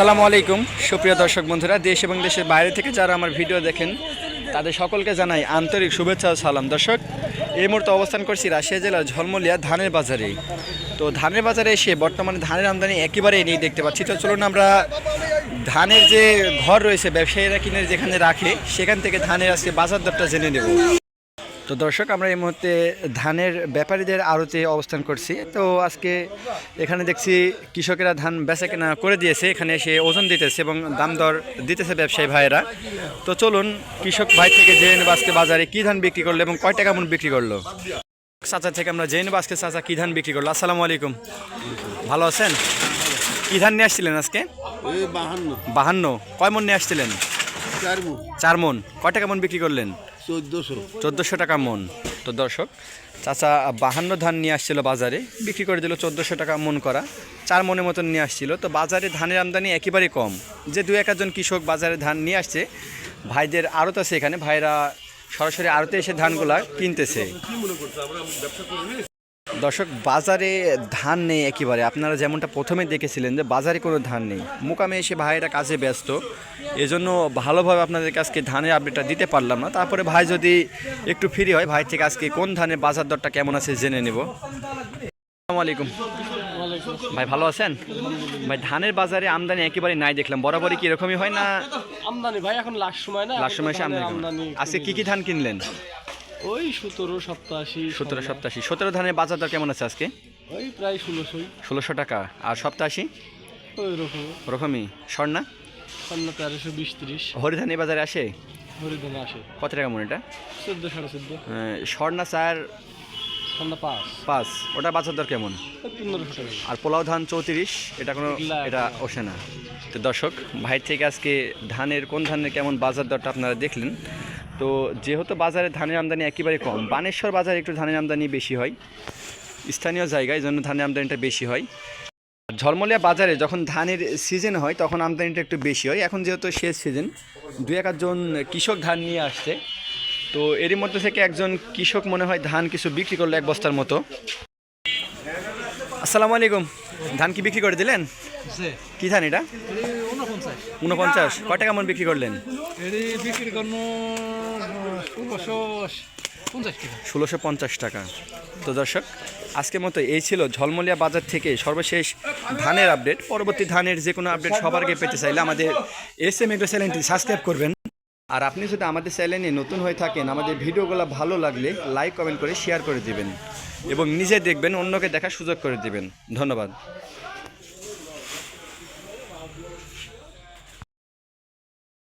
আসসালামু আলাইকুম। সুপ্রিয় দর্শক বন্ধুরা, দেশ এবং দেশের বাইরে থেকে যারা আমার ভিডিও দেখেন, তাদের সকলকে জানাই আন্তরিক শুভেচ্ছা ও সালাম। দর্শক, এই মুহূর্তে অবস্থান করছি রাশিয়া জেলার ঝলমলিয়া ধানের বাজারে। তো ধানের বাজারে এসে বর্তমানে ধানের আমদানি একেবারেই নেই দেখতে পাচ্ছি। তো চলুন আমরা ধানের যে ঘর রয়েছে, ব্যবসায়ীরা কিনে যেখানে রাখে, সেখান থেকে ধানের আজকে বাজার দরটা জেনে নেব। তো দর্শক আমরা এই মুহূর্তে ধানের ব্যাপারীদের আড়তে অবস্থান করছি। তো আজকে এখানে দেখছি কৃষকেরা ধান বেচা কেনা করে দিয়েছে। এখানে এসে ওজন দিতেছে এবং দাম দর দিতেছে ব্যবসায়ী ভাইয়েরা। তো চলুন কৃষক ভাই থেকে জেনে নেব আজকে বাজারে কী ধান বিক্রি করল এবং কয় টাকা মন বিক্রি করল। চাচা থেকে আমরা জেনে নেব আজকে চাচা কী ধান বিক্রি করল। আসসালামু আলাইকুম। ভালো আছেন? কী ধান নিয়ে আসছিলেন আজকে? বাহান্ন। বাহান্ন। কয় মন নিয়ে আসছিলেন? চার মন। কয় টাকা মন বিক্রি করলেন? চোদ্দশো। টাকা মন। তো দর্শক, চাচা বাহান্ন ধান নিয়ে আসছিল বাজারে, বিক্রি করে দিল চোদ্দোশো টাকা মন করা। চার মনের মতন নিয়ে আসছিল। তো বাজারে ধানের আমদানি একেবারে কম। যে দু এক একজন কৃষক বাজারে ধান নিয়ে আসছে, ভাইদের আরত আছে এখানে। ভাইরা সরাসরি আরতে এসে ধানগুলা কিনতেছে। দর্শক বাজারে ধান নেই একেবারে। আপনারা যেমনটা প্রথমে দেখেছিলেন যে বাজারে কোনো ধান নেই। মুকামে এসে ভাইরা কাজে ব্যস্ত। এজন্য ভালোভাবে আপনাদের আজকে ধানের আপডেটটা দিতে পারলাম না। তারপরে ভাই যদি একটু ফ্রি হয় ভাই থেকে আজকে কোন ধানের বাজার দরটা কেমন আছে জেনে নেব। আসসালামু আলাইকুম। ভাই ভালো আছেন? ভাই ধানের বাজারে আমদানি একেবারে নাই দেখলাম। বরাবরই কি এরকমই হয় না? আমদানি ভাই এখন লাস্ট সময় না। লাস্ট সময় এসে আমদানি আজকে কি কি ধান কিনলেন? ওই সতেরো সপ্তাশি সতেরো সপ্তাশি সতেরো ধানের বাজার দর কেমন আছে আজকে? ওই প্রায় ষোলোশোই। ষোলোশো টাকা। আর সপ্তাশি? ওই রকম। ওরকমই স্বর্ণা? সন্ধ্যা তেরোশো বিশ তিরিশ। হরিধান বাজারে আসে? হরিদান আসে। কত টাকা মন এটা? চোদ্দ সাড়ে চোদ্দ। স্বর্ণা চার সন্ধ্যা পাঁচ। পাঁচ। ওটা বাজার দর কেমন পনেরোশো টাকা। আর পোলাও ধান চৌত্রিশ এটা কোনো এটা ওঠে না। তো দর্শক ভাই থেকে আজকে ধানের কোন ধানের কেমন বাজার দরটা আপনারা দেখলেন তো যেহেতু বাজারে ধানের আমদানি একেবারে কম, বানেশ্বর বাজারে একটু ধানের আমদানি বেশি হয়। স্থানীয় জায়গায় জন্য ধানের আমদানিটা বেশি হয়। ঝলমলিয়া বাজারে যখন ধানের সিজন হয়, তখন আমদানিটা একটু বেশি হয়। এখন যেহেতু শেষ সিজন দু এক একজন কৃষক ধান নিয়ে আসছে। তো এরই মধ্যে থেকে একজন কৃষক মনে হয় ধান কিছু বিক্রি করল এক বস্তার মতো। আসসালামু আলাইকুম। ধান কি বিক্রি করে দিলেন? কি ধান এটা? উনপঞ্চাশ কয় টাকা মন বিক্রি করলেন? ষোলোশো পঞ্চাশ টাকা। তো দর্শক আজকের মতো এই ছিল ঝলমলিয়া বাজার থেকে সর্বশেষ ধানের আপডেট। পরবর্তী ধানের যে কোনো আপডেট সবার আগে পেতে চাইলে আমাদের এস এম এগ্রো চ্যানেলটি সাবস্ক্রাইব করবেন। আর আপনি যদি আমাদের চ্যানেলে নতুন হয়ে থাকেন, আমাদের ভিডিওগুলো ভালো লাগলে লাইক কমেন্ট করে শেয়ার করে দিবেন এবং নিজে দেখবেন, অন্যকে দেখার সুযোগ করে দিবেন। ধন্যবাদ।